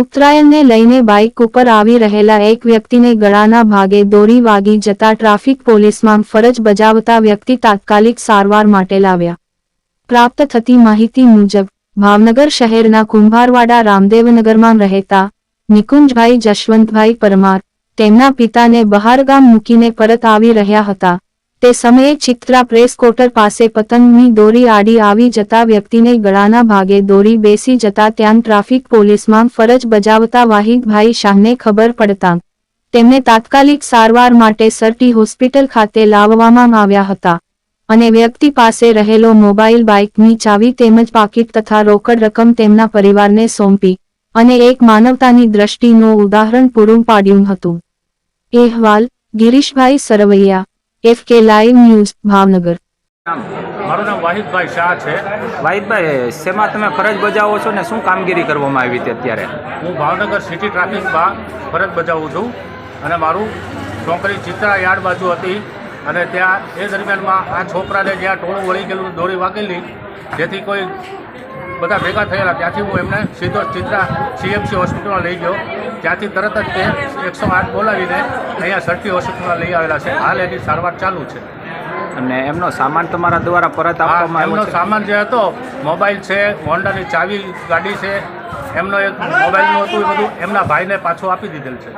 ઉત્તરાયણને લઈને બાઇક ઉપર આવી રહેલા એક વ્યક્તિને ગળાના ભાગે દોરી વાગી જતા ટ્રાફિક પોલીસમાં ફરજ બજાવતા વ્યક્તિ તાત્કાલિક સારવાર માટે લાવ્યા. પ્રાપ્ત થતી માહિતી મુજબ, ભાવનગર શહેરના કુંભારવાડા રામદેવનગરમાં રહેતા નિકુંજભાઈ જશવંતભાઈ પરમાર, તેમના પિતાને બહારગામ મૂકીને પરત આવી રહ્યા હતા. તે સમયે ચિત્રા પ્રેસ કોટર પાસે પતંગની દોરી આડી આવી જતા વ્યક્તિને ગળાના ભાગે દોરી બેસી જતા ત્યાં ટ્રાફિક પોલીસમાં ફરજ બજાવતા વાહિદભાઈ શાહને ખબર પડતા તેમને તાત્કાલિક સારવાર માટે સરટી હોસ્પિટલ ખાતે લાવવામાં આવ્યા હતા અને વ્યક્તિ પાસે રહેલો મોબાઈલ બાઇકની ચાવી તેમજ પાકીટ તથા રોકડ રકમ તેમના પરિવારને સોંપી અને એક માનવતાની દ્રષ્ટિનું ઉદાહરણ પૂરું પાડ્યું હતું. અહેવાલ, Girishbhai Sarvaiya F K live news Bhavnagar. મારું નામ વાહિદભાઈ શાહ છે. વાહિદભાઈ શેમાં તમે ફરજ બજાવો છો ને શું કામગીરી કરવામાં આવી હતી અત્યારે? હું ભાવનગર સિટી ટ્રાફિકમાં ફરજ બજાવું છું અને મારું છોકરી ચિત્રા યાર્ડ બાજુ હતી અને ત્યાં એ દરમિયાનમાં આ છોકરાને જ્યાં ટોળું વળી ગયેલું દોરી વાગેલી જેથી કોઈ બધા ભેગા થયેલા ત્યાંથી હું એમને સીધો ચિત્રા સીએમસી હોસ્પિટલમાં લઈ ગયો. ત્યાંથી તરત જ તે એકસો આઠ બોલાવીને અહીંયા સરટી હોસ્પિટલમાં લઈ આવેલા છે. હાલ એની સારવાર ચાલુ છે. અને એમનો સામાન તમારા દ્વારા પરત આપવામાં એમનો સામાન જે હતો મોબાઈલ છે હોન્ડાની ચાવી ગાડી છે એમનો એક મોબાઈલનું હતું એ બધું એમના ભાઈને પાછું આપી દીધેલ છે.